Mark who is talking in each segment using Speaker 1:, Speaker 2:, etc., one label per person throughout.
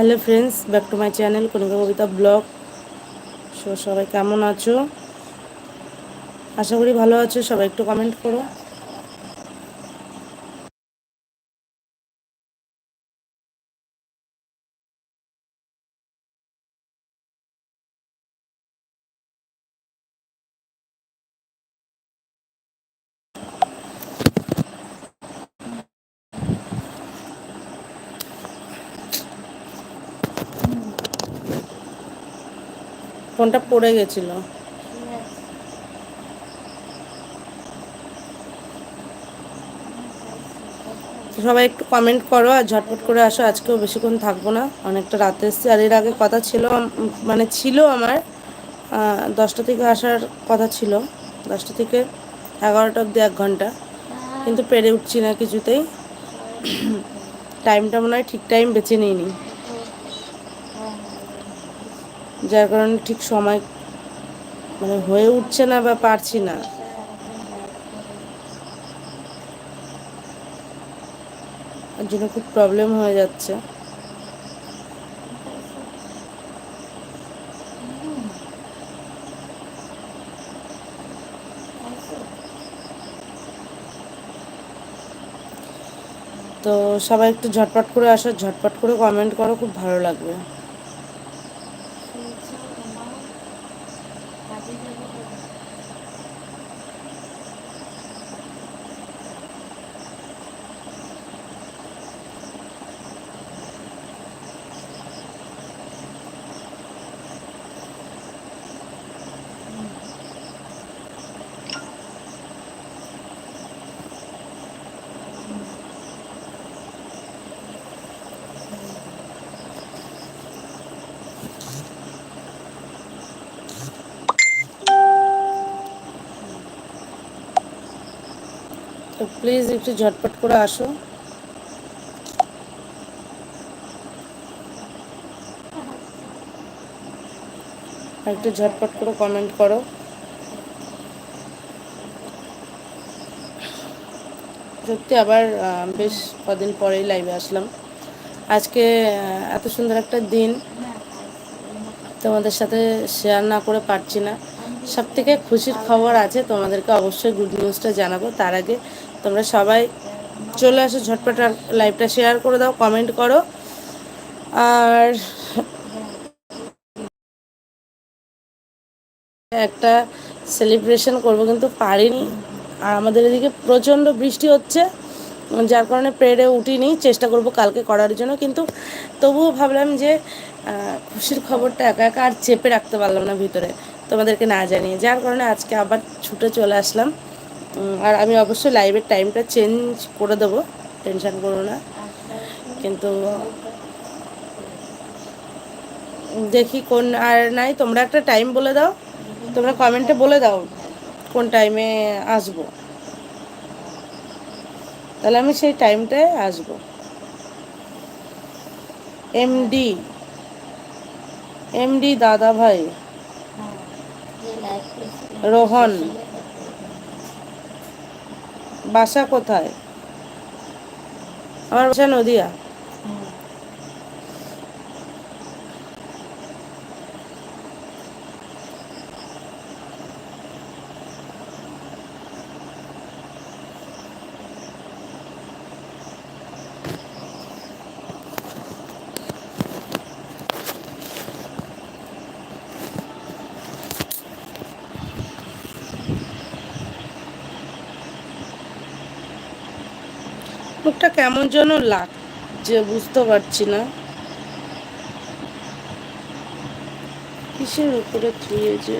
Speaker 1: Hello friends, back to my channel Konika Kabita blog. So সবাই কেমন আছো? আশা করি ভালো আছো, সবাই একটু কমেন্ট করো। ফোনটা পড়ে গেছিল। সবাই একটু কমেন্ট করো আর ঝটপট করে আসো, আজকেও বেশিক্ষণ থাকব না, অনেকটা রাতে এসছি। আর এর আগে কথা ছিল মানে ছিল আমার দশটা থেকে আসার কথা ছিল, দশটা থেকে এগারোটা অবধি এক ঘণ্টা, কিন্তু পেরে উঠছি না কিছুতেই। টাইমটা মনে হয় ঠিক টাইম বেছে নিইনি। যার কারণে ঠিক সময় মানে হয়ে উঠছে না বা পারছি না। জন্য খুব প্রবলেম হয়ে যাচ্ছে। তো সবাই একটু ঝটপট করে আসো, ঝটপট করে কমেন্ট করো, খুব ভালো লাগবে। তো প্লিজ একটু ঝটপট করে আসো। একটু ঝটপট করে কমেন্ট করো। সত্যি আবার বেশ কদিন পরেই লাইভে আসলাম। আজকে এত সুন্দর একটা দিন। তোমাদের সাথে শেয়ার না করে পারছি না। সব থেকে খুশির খবর আছে, তোমাদেরকে অবশ্যই গুড নিউজটা জানাব। তার আগে তোমরা সবাই চলে আসো, ঝটপট লাইভটা শেয়ার করে দাও কমেন্ট করো। আর একটা সেলিব্রেশন করব কিন্তু পারিনি। আর আমাদের এদিকে প্রচণ্ড বৃষ্টি হচ্ছে, যার কারণে প্রেডে উঠিনি। চেষ্টা করব কালকে করার জন্য, কিন্তু তবুও ভাবলাম যে খুশির খবরটা একা একা আর চেপে রাখতে পারলাম না ভিতরে, তোমাদেরকে না জানিয়ে। যার কারণে আজকে আবার ছুটে চলে আসলাম। আর আমি অবশ্যই লাইভের টাইমটা চেঞ্জ করে দেবো টেনশান করো না। কিন্তু দেখি কোন আর নাই তোমরা একটা টাইম বলে দাও। তোমরা কমেন্টে বলে দাও কোন টাইমে আসব। তাহলে আমি সেই টাইমটায় আসব। এমডি এমডি দাদা ভাই। রোহন। বাসা কোথায়? আমার বাসা নদিয়া। মুখটা কেমন যেন লাগছে বুঝতে পারছি না। কিসের উপরে থুয়েছে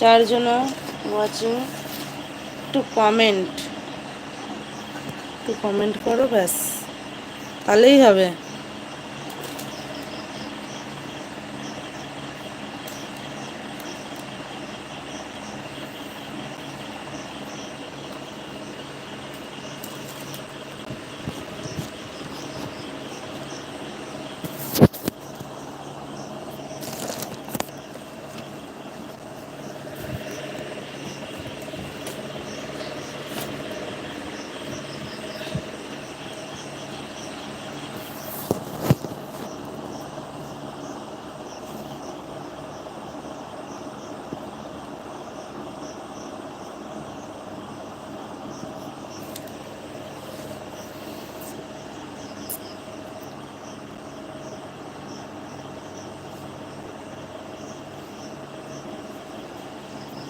Speaker 1: চারজন ওয়াচিং একটু কমেন্ট একটু কমেন্ট করো ব্যাস, তাহলেই হবে।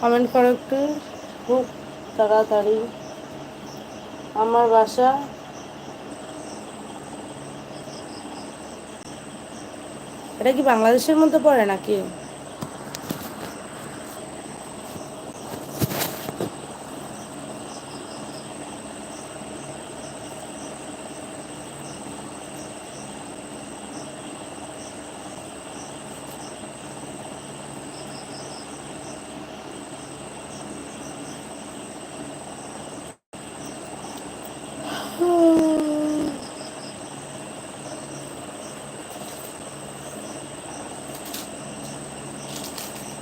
Speaker 1: কমেন্ট করো একটু। খুব তাড়াতাড়ি। আমার বাসা। এটা কি বাংলাদেশের মধ্যে পড়ে নাকি?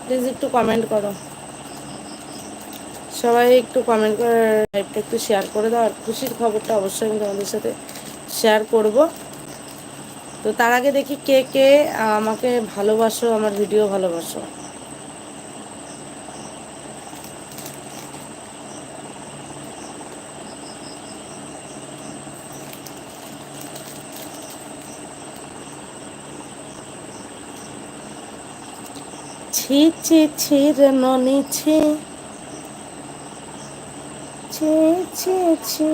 Speaker 1: প্লিজ একটু কমেন্ট করো। সবাই একটু কমেন্ট করে লাইভটা একটু শেয়ার করে দাও। আর খুশির খবরটা অবশ্যই আমি তোমাদের সাথে শেয়ার করব। তো তার আগে দেখি কে কে আমাকে ভালোবাসো, আমার ভিডিও ভালোবাসো। ছি। ছি ছি রে ননি ছি। ছি ছি ছি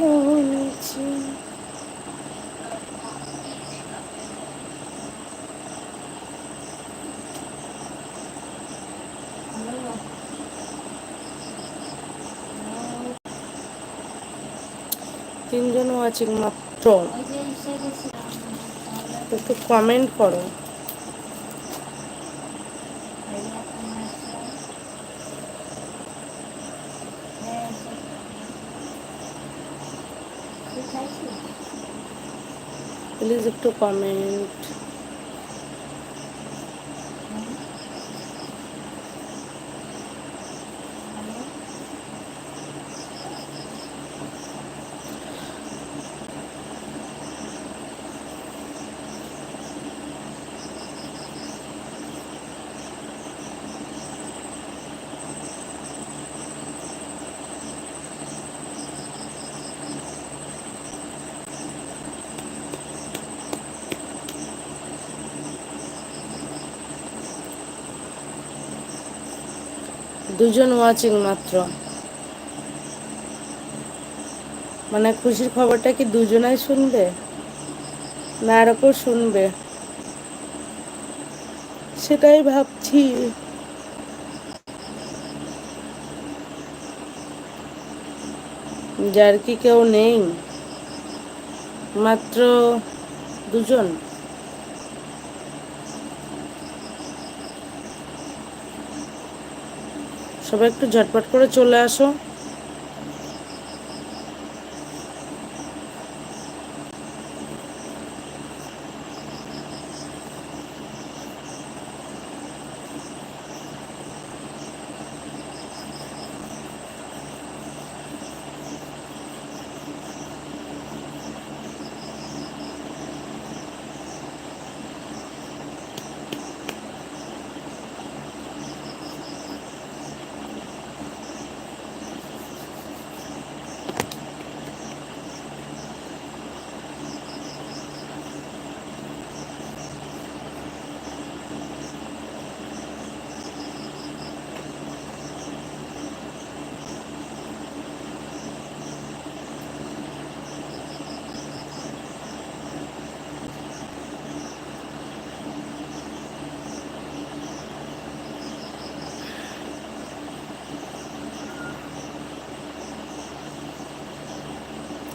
Speaker 1: ননি ছি তিনজন ওয়াচিং মাত্র একটু কমেন্ট করো। প্লিজ একটু কমেন্ট দুজন ওয়াচিং মাত্র। মানে খুশির খবরটা কি দুজনাই শুনবে? না কেউ শুনবে? সেটাই ভাবছি। যার কি কেউ নেই? মাত্র দুজন। সবাই একটু ঝটপট করে চলে আসো।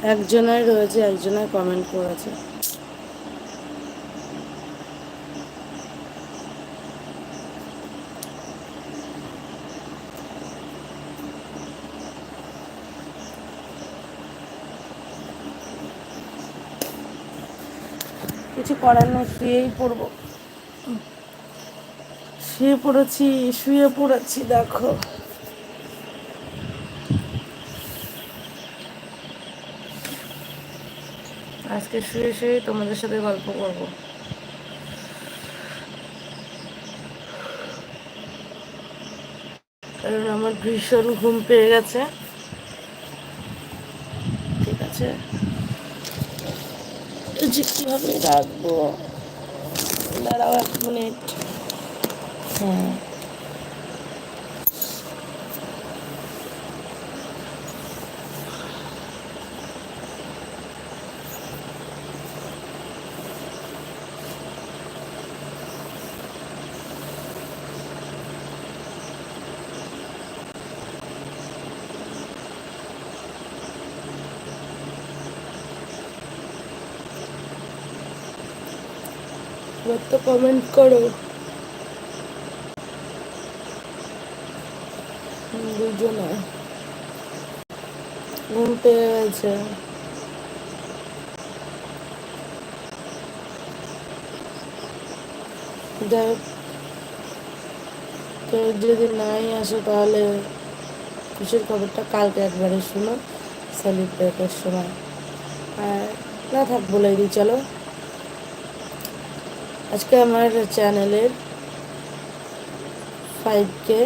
Speaker 1: একজনের রয়েছে, একজনের কমেন্ট করেছে। কিছু করার নেই, শুয়েই পড়ব। শুয়ে পড়েছি শুয়ে পড়েছি, দেখো। আজকে শুয়ে শুয়ে তোমাদের সাথে গল্প করব। কারণ আমার ভীষণ ঘুম পেয়ে গেছে। ঠিক আছে? যে কীভাবে রাখব? দাঁড়াও এক মিনিট। হ্যাঁ। একবার তো কমেন্ট করো। দুজনে। ঘুম পেয়ে গেছে। যাই কেউ যদি নাই আসে তাহলে খুশির খবরটা কালকে একবারে শুনো সেলিব্রেটের সময়। আর না থাক বলে দিই, চলো। আজকে আমার চ্যানেলের ফাইভ কে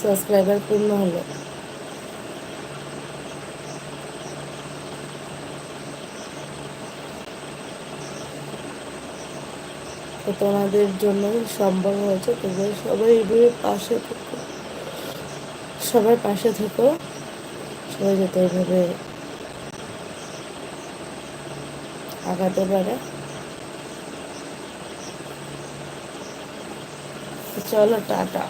Speaker 1: সাবস্ক্রাইবার পূর্ণ হলো। তো তোমাদের জন্যই সম্ভব হয়েছে, তোমরা সবাই পাশে থেকো। সবার পাশে থেকো। সবাই যাতে এভাবে আগাতে পারে। চলো টাটা